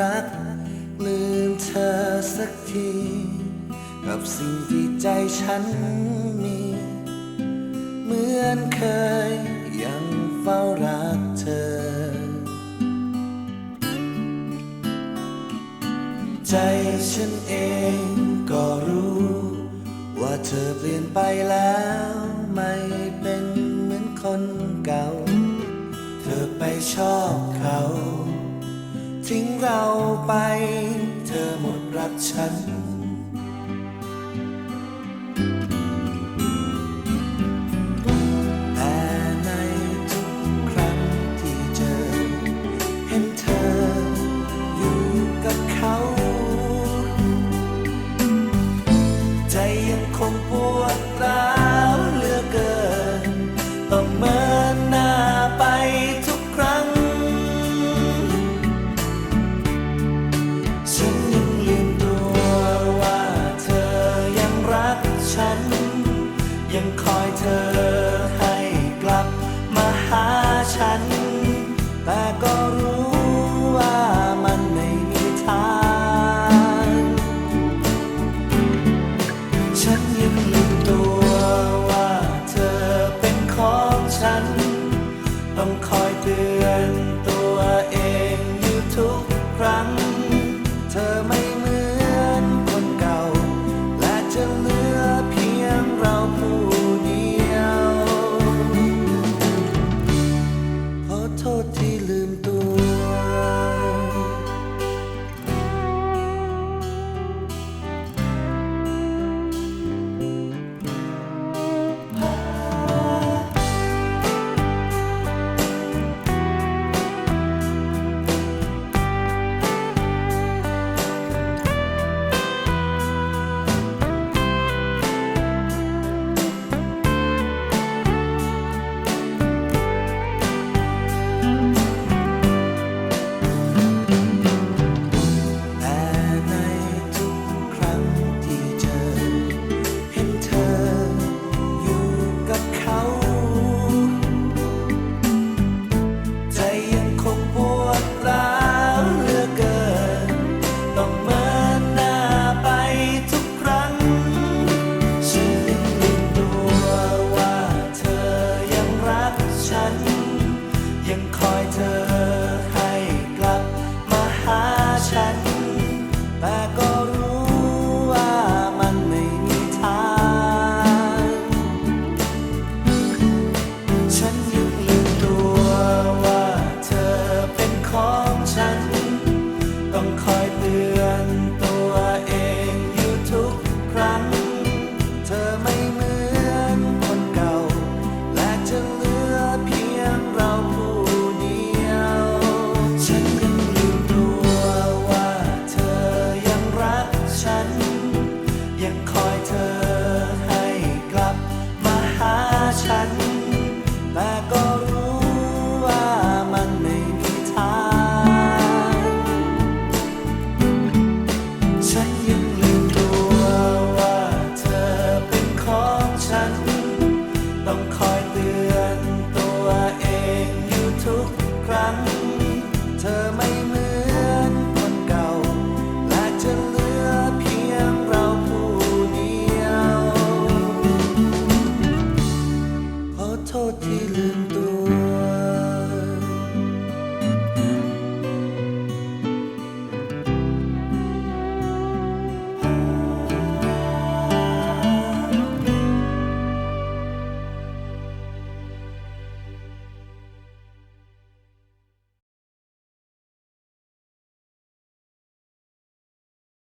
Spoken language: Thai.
รัก ลืมเธอสักที กับสิ่งที่ใจฉันมี เหมือนเคยยังเฝ้ารักเธอ ใจฉันเองก็รู้ ว่าเธอเปลี่ยนไปแล้วไม่เป็นเหมือนคนเก่า เธอไปชอบเขา ทิ้งเราไป เธอหมดรักฉัน ต้องคอยเตือน ต้องขอ